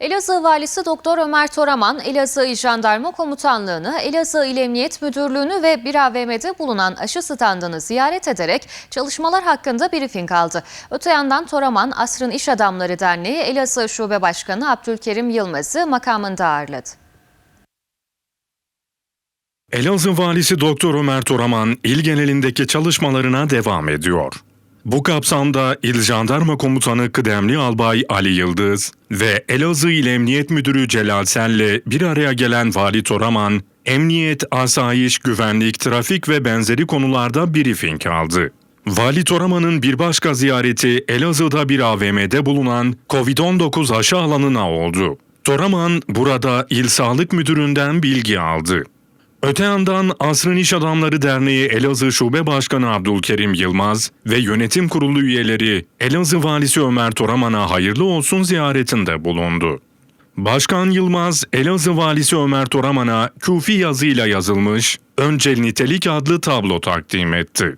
Elazığ Valisi Doktor Ömer Toraman, Elazığ İl Jandarma Komutanlığı'nı, Elazığ İl Emniyet Müdürlüğü'nü ve bir AVM'de bulunan aşı standını ziyaret ederek çalışmalar hakkında briefing aldı. Öte yandan Toraman, Asrın İş Adamları Derneği Elazığ Şube Başkanı Abdülkerim Yılmaz'ı makamında ağırladı. Elazığ Valisi Doktor Ömer Toraman il genelindeki çalışmalarına devam ediyor. Bu kapsamda İl Jandarma Komutanı Kıdemli Albay Ali Yıldız ve Elazığ İl Emniyet Müdürü Celal Sel'le bir araya gelen Vali Toraman, emniyet, asayiş, güvenlik, trafik ve benzeri konularda briefing aldı. Vali Toraman'ın bir başka ziyareti Elazığ'da bir AVM'de bulunan COVID-19 aşı alanına oldu. Toraman burada İl Sağlık Müdürü'nden bilgi aldı. Öte yandan Asrın İş Adamları Derneği Elazığ Şube Başkanı Abdülkerim Yılmaz ve yönetim kurulu üyeleri Elazığ Valisi Ömer Toraman'a hayırlı olsun ziyaretinde bulundu. Başkan Yılmaz, Elazığ Valisi Ömer Toraman'a küfi yazıyla yazılmış Öncel Nitelik adlı tablo takdim etti.